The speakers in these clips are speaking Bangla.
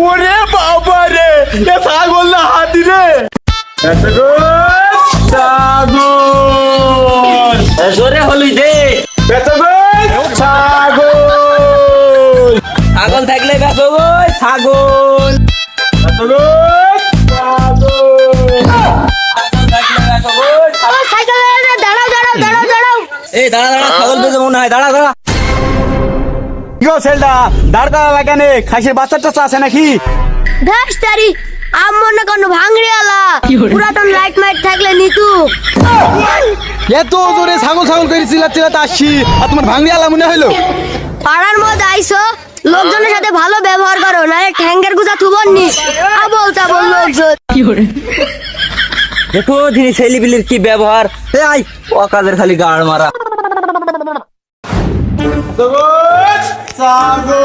ওরে বাবা রে এ ছাগল না হাতি রে। ছাগল। জোরে হলুই দে। ছাগল। ছাগল থাকলে বেসো ওই ছাগল। ছাগল ছাগল। দাঁড়াও দাঁড়াও দাঁড়াও দাঁড়াও। এই দাঁড়া দাঁড়া ছাগল বেজে মনে হয় দাঁড়া দাঁড়া। গো সেলটা দাঁড় করা লাগানে খাসির বাচ্চা টাচ্চা আছে নাকি? ভ্যাস তারি আম মনে কোনো ভাঙড়ি আলা পুরাতন লাইট মাইট থাকলে নিতু। এত জোরে ছাগল ছাগল করে চিল্লা চিল্লাতে আসছি আর তোমার ভাঙড়ি আলা মনে হইল? পাড়ার মধ্যে আইসো লোকজনের সাথে ভালো ব্যবহার করো নাহলে ঠ্যাঙ্গের গুজা থুবননি আবল তাবল লোকজন। দেখো দিনি ছেলেপিলির কি ব্যবহার এ আই অকাজের খালি গাড় মারা। দাদা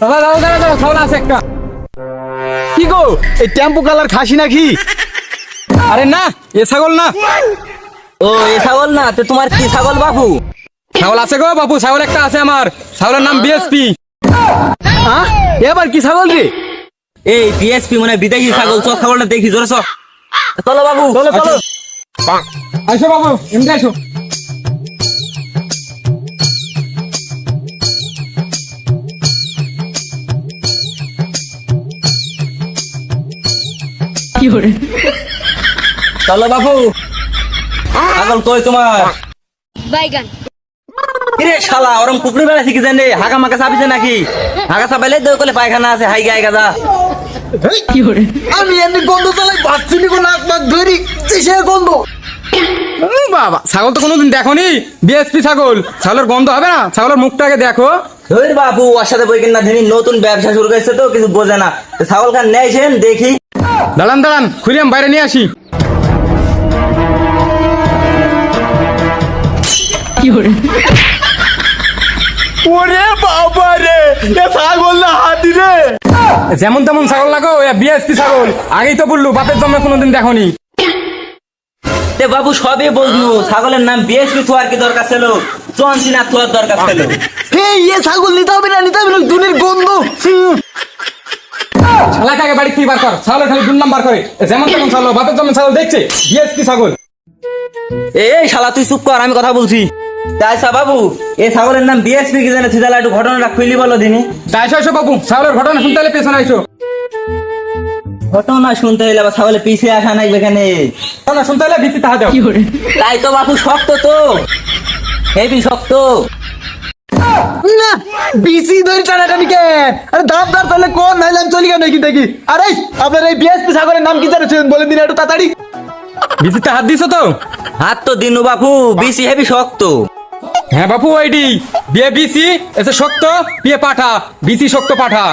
দাদা দাদা দাদা ছাগল আছে একটা। কি গো এই টেম্পু কালার খাসি নাকি? আরে না এ ছাগল না। ও এ ছাগল না তো তোমার কি ছাগল বাবু ছাগল আছে গো বাপু ছাগল একটা আছে আমার। ছাগলের নাম বিএসপি হ্যাঁ এবার কি ছাগল রে? এই বিএসপি মানে বিদেশি ছাগল চো ছাগলটা দেখি জোরে চো। চলো বাবু চলো চলো। আইসো বাবু এমনি আইসো। চলো বাবু ছাগল কই তোমার? বাইগান। কিরে শালা ওরম কুকুরি বেলা শিখি জানে হাগা চাপিছে নাকি? হাগা চাপাইলে দই কলে পায়খানা আছে হাই গাদা আমি এমনি গন্ধ চালাই বাচ্চি নিকো নাক নাক ধরি গন্ধ? বাবা ছাগল তো কোনোদিন দেখোনি। বিএসপি ছাগল। ছাগলের গন্ধ হবে না? ছাগলের মুখটাকে দেখো। ধর বাবু ওর সাথে বই কিনা দিনই নতুন ব্যবসা শুরু করেছে তো কিছু বোঝে না। ছাগল খান নেয়ছেন দেখি। দাঁড়ান দাঁড়ান খুলিয়াম বাইরে নিয়ে আসি। ওরে বাবা রে এ ছাগল না হাতি রে। যেমন তেমন ছাগল লাগো বিএসপি ছাগল। আগেই তো বললু বাপের জন্মে কোনোদিন দেখোনি। তে বাবু সবই বুঝলু ছাগলের নাম বিএসপি থোয়ার কি দরকার ছিল? জন সিনা থোয়ার দরকার ছিল। এই ইয়ে ছাগল নিতে হবে না নিতে হবে না দুনের গন্ধ। হুম। বাড়ি কি বার কর? ছাগলের খালি দুর্নাম বার করে। যেমন তেমন ছাগল বাপের জন্মে ছাগল দেখছে বিএসপি ছাগল। এই শালা তুই চুপ কর আমি কথা বলছি। তাই সা বাবু এই ছাগলের নাম বিএসপি কি জানে? তুই তাহলে একটু ঘটনাটা খুলি বলো দিনি। তাই এসো বাবু ছাগলের ঘটনা শুনতে হলে পেছনে আইসো ঘটনা শুনতে হইলে আবার ছাগলে পিছিয়ে আসা নাই এখানে। ঘটনা শুনতে হলে ভিত্তি তাহা দাও। তাই তো বাবু শক্ত তো। হেভি শক্ত। না বিসি ধরে টানাটানি কেন আরে দাম দাম তাহলে কোন নাইলে আমি চলি কেন কি দেখি আরে আপনার এই বিএসপি ছাগলের নাম কি জানেন বলে দিন একটু তাড়াতাড়ি। হাত দিছো তো? হাত তো দিনু বাপু হেভি শক্ত। হ্যাঁ বাপু বিয়ে বিসি এসে শক্ত বিয়ে পাঠা। বিসি শক্ত পাঠা।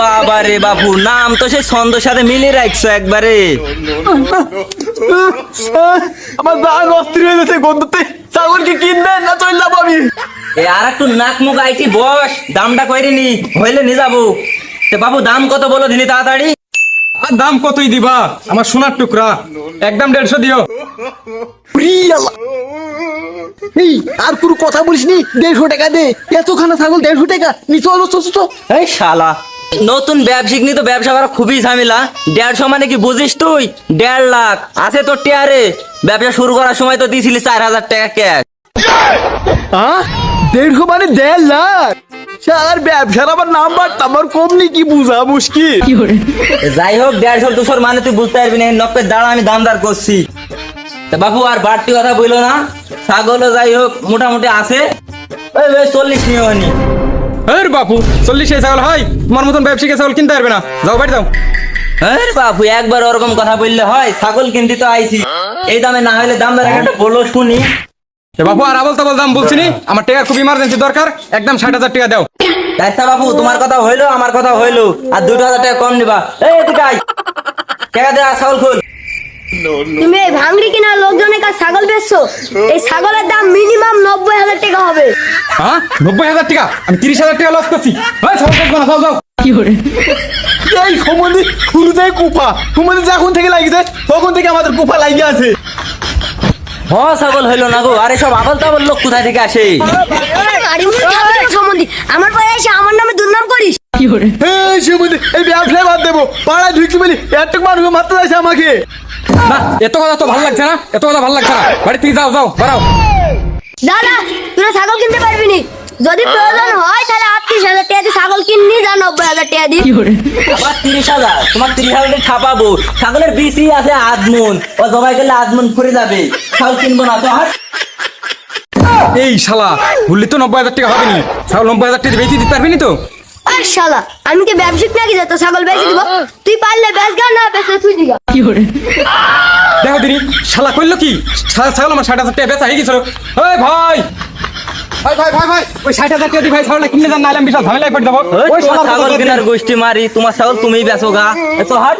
বাবা রে বাপু নাম তো সে ছন্দের সাথে মিলে রাখছো একবারে। আমার দান অস্থির হয়ে গেছে গন্ধতে। ছাগলকে কিনবেন না চল যাব আমি? এ আর একটু নাক মুখ আইটি বস দামটা কইরে নি হইলে নি যাব। তে বাবু দাম কত বলো দিনি তাড়াতাড়ি? আর দাম কতই দিবা? আমার সোনার টুকরা। একদম দেড়শো দিও। এই আর কোনো কথা বলিস নি দেড়শো টাকা দে। এতখানা ছাগল দেড়শো টাকা। নি চলো চলো এই শালা। নতুন ব্যবসায়িক নিয়ে তো ব্যবসা করা খুবই ঝামেলা। দেড়শো মানে কি বুঝিস তুই? দেড় লাখ। আছে তোর টিয়ারে। ব্যবসা শুরু করার সময় তো দিয়েছিলি চার হাজার টাকা ক্যাশ হ্যাঁ দেড়শো মানে দেড় লাখ? সার ব্যবসার আবার নাম্বার আমার কম নি কি বুঝা মুশকিল? যাই হোক দেড়শো দুশোর মানে তুই বুঝতে পারবি না নব্বই দাঁড়া আমি দামদার করছি। তা বাবু আর বাড়তি কথা বলল না? ছাগলও যাই হোক মোটামুটি আছে। ওই চল্লিশ নিয়ে হয়নি। এর বাপু চল্লিশ ছাগল হয় তোমার মতন ব্যবসায়িক ছাগল কিনতে পারবে না? যাও বাড়ি যাও। আরে বাপু একবার ওরকম কথা বললে হয় ছাগল কিনতে তো আইছি। এই দামে না হলে দাম দর একটা বলো শুনি। বাপু আর আবল তাবল দাম বলছি আমার টাকা খুব ইমার্জেন্সি দরকার একদম ষাট হাজার টাকা দাও। রাস্তা বাবু তোমার কথা হইল আমার কথা হইল আর দুটো হাজার টাকা কম নিবা। এই আই টাকা দে আর ছাগল খুল। তুমি এই ভাঙড়ি কিনা লোকজনের কাছে ছাগল বেচছো? এই ছাগলের দাম মিনিমাম নব্বই হাজার টাকা হবে। হ্যাঁ? নব্বই হাজার টাকা? আমি তিরিশ হাজার টাকা লস করছি। হ্যাঁ ছাগল বেচবো না যাও যাও এই সম্বন্ধে কুফা সম্বন্ধে যখন থেকে লাগিছে তখন থেকে আমাদের কুফা লাগিয়ে আছে। হ ছাগল হইল না গো। আরে সব আবল তাবল লোক কোথায় থেকে আসে? আমার পরে এসে আমার নামে দুর্নাম করিস? এই শিবুদি এই ব্যবসায় বাদ দেবো। পাড়ায় ঢুকছি বলি এতটুকু মানুষ মারতে যাচ্ছে আমাকে। না এত কথা তো ভালো লাগছে না এত কথা ভালো লাগছে না। বাড়ি থেকে যাও যাও বাড়াও। দাদা তুই ছাগল কিনতে পারবি নি। যদি প্রয়োজন হয় তাহলে আটত্রিশ হাজার টাকা দিয়ে ছাগল কিননি যা নব্বই হাজার টাকা দিয়ে। আবার তিরিশ হাজার তোমার তিরিশ হাজার ছাপাবো। ছাগলের বিসি আছে আদমন ও জবাই গেলে আদমন ফুরে যাবে। ছাগল কিনবো না তো হাট। এই শালা ভুললি তো নব্বই হাজার টাকা হবে নি। ছাগল নব্বই হাজার টাকা বেশি দিতে পারবি নি তো? আর শালা আমি কি ব্যবসায়িক নাকি যেত তো ছাগল বেচে দিব। তুই পারলে বেচ গা না বেচলে তুই দিগা। দেখো দিনি শালা করল কি? ছাগল আমার ষাট হাজার টাকা বেচা হয়ে গেছিল। ওই ভাই! তোমার ছাগল কেনার গোষ্ঠী মারি তোমার ছাগল তুমি বেচো গা। এ তো হাট